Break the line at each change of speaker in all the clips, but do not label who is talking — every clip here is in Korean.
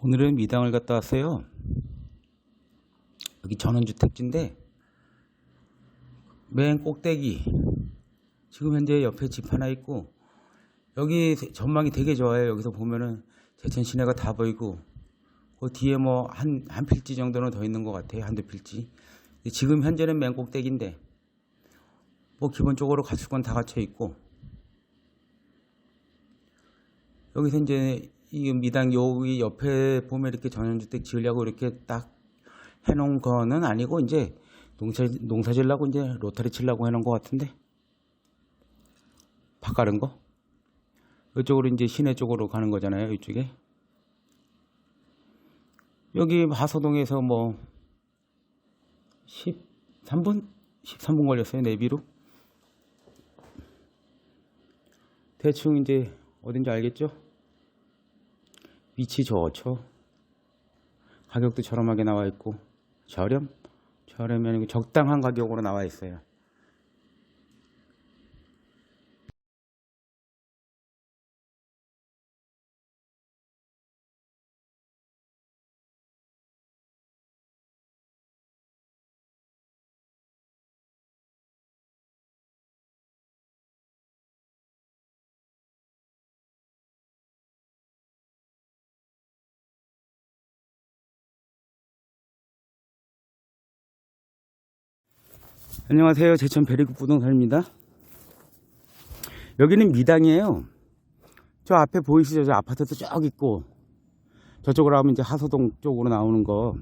오늘은 미당을 갔다 왔어요. 여기 전원주택지인데 맨 꼭대기 지금 현재 옆에 집 하나 있고 여기 전망이 되게 좋아요. 여기서 보면은 제천 시내가 다 보이고 그 뒤에 뭐 한 한 필지 정도는 더 있는 것 같아요. 한두 필지. 지금 현재는 맨 꼭대기인데 뭐 기본적으로 갖출 건 다 갖춰 있고 여기서 이제 이 미당 여기 옆에 보면 이렇게 전원주택 지으려고 이렇게 딱 해놓은 거는 아니고 이제 농사 농사 지으려고 이제 로타리 치려고 해놓은 것 같은데? 바꿔는 거? 이쪽으로 이제 시내 쪽으로 가는 거잖아요 이쪽에. 여기 하서동에서 뭐 13분? 13분 걸렸어요 내비로. 대충 이제 어딘지 알겠죠? 위치 좋죠. 가격도 저렴하게 나와 있고 저렴? 저렴이 아니고 적당한 가격으로 나와 있어요. 안녕하세요. 제천 베리국 부동산입니다. 여기는 미당이에요. 저 앞에 보이시죠? 저 아파트도 쭉 있고 저쪽으로 하면 이제 하서동 쪽으로 나오는 거.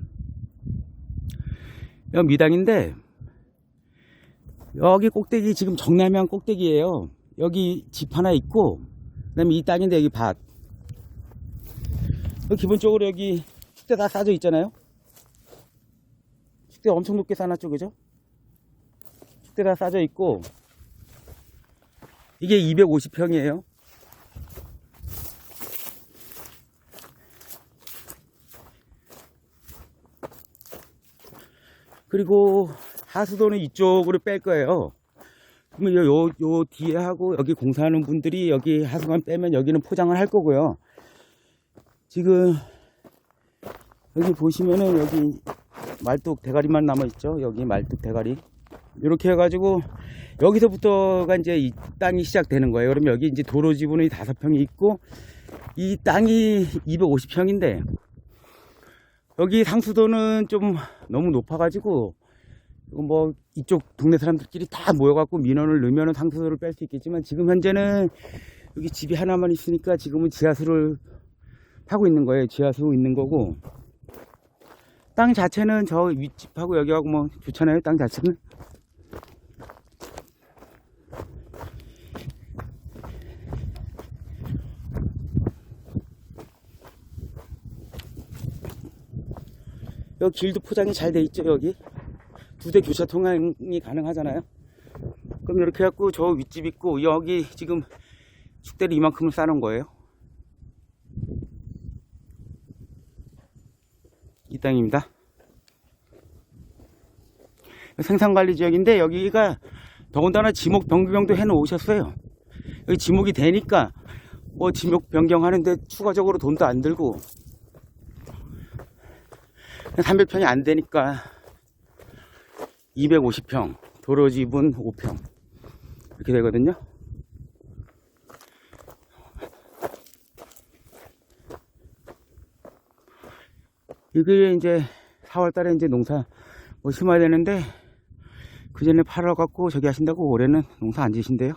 여기 미당인데 여기 꼭대기 지금 정남향 꼭대기예요. 여기 집 하나 있고 그다음에 이 땅인데 여기 밭. 기본적으로 여기 축대 다 싸져 있잖아요. 축대 엄청 높게 싸놨죠, 그죠? 축대 다 싸져 있고 이게 250평이에요. 그리고 하수도는 이쪽으로 뺄 거예요. 그러면 요, 요 뒤에 하고 여기 공사하는 분들이 여기 하수관 빼면 여기는 포장을 할 거고요. 지금 여기 보시면은 여기 말뚝 대가리만 남아 있죠. 여기 말뚝 대가리. 이렇게 해가지고 여기서부터가 이제 이 땅이 시작되는 거예요. 그러면 여기 이제 도로 지분이 다섯 평이 있고 이 땅이 250평인데 여기 상수도는 좀 너무 높아가지고 뭐 이쪽 동네 사람들끼리 다 모여갖고 민원을 넣으면 상수도를 뺄 수 있겠지만 지금 현재는 여기 집이 하나만 있으니까 지금은 지하수를 파고 있는 거예요. 지하수 있는 거고 땅 자체는 저 윗집하고 여기하고 뭐 좋잖아요. 땅 자체는 여기 길도 포장이 잘 돼 있죠 여기? 두 대 교차 통행이 가능하잖아요. 그럼 이렇게 해갖고 저 윗집 있고 여기 지금 축대를 이만큼을 쌓은 거예요. 이 땅입니다. 생산관리 지역인데 여기가 더군다나 지목 변경도 해 놓으셨어요. 여기 지목이 되니까 뭐 지목 변경하는데 추가적으로 돈도 안 들고 300평이 안 되니까 250평, 도로 지분 5평 이렇게 되거든요. 이게 이제 4월 달에 이제 농사 뭐 심어야 되는데 그 전에 팔아 갖고 저기 하신다고 올해는 농사 안 지신대요.